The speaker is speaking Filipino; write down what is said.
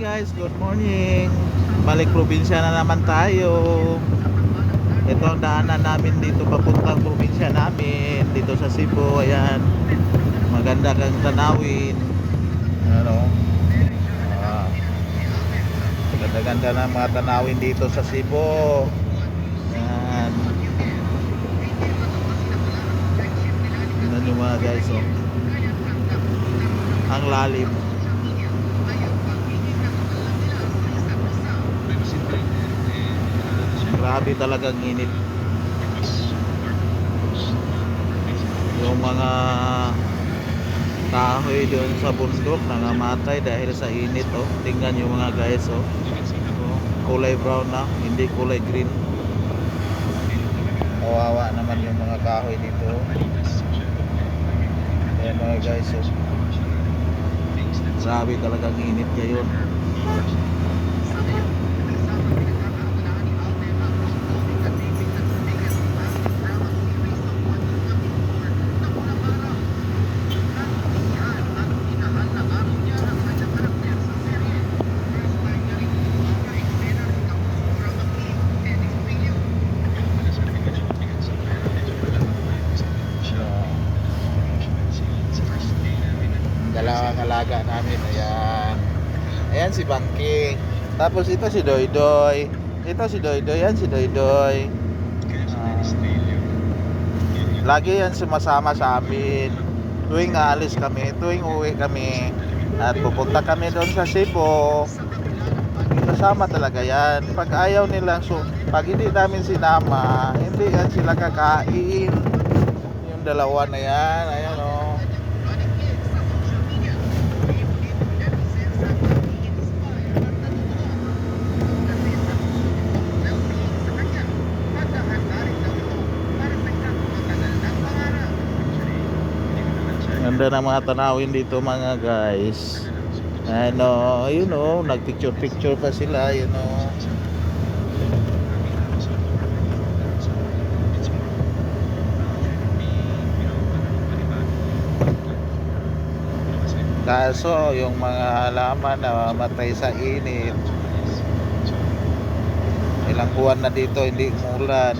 guys, good morning. Balik probinsya na naman tayo. Ito ang daanan namin dito papuntang probinsya namin dito sa Cebu. Ayan. Maganda kang tanawin. Ano? Ah. Ganda-ganda ng mga tanawin dito sa Cebu. Ayan. Tingnan nyo mga guys, oh. Ang lalim. Grabe talagang init. Yung mga kahoy doon sa bundok nangamatay dahil sa init oh. Tingnan yung mga guys oh. Kulay brown na, hindi kulay green. Kawawa naman yung mga kahoy dito. oh. Ayan mga guys oh. Grabe talagang init ngayon. Alaga namin. Ayan. Ayan si Bangking tapos ito si Doydoy. Ito si Doydoy yan si Doydoy. Ah, lagi yan sumasama sa amin. Tuwing aalis kami tuwing uwi kami at pupunta kami doon sa Cebu. Kasama talaga yan. Pag ayaw nila so pag hindi namin sinama hindi yan sila kakain. Yung dalawa na yan ayan o Ganda ng mga tanawin dito mga guys. Ano, you know, nagpicture picture pa sila, you know. Kaso yung mga halaman na matay sa init ilang buwan na dito hindi umulan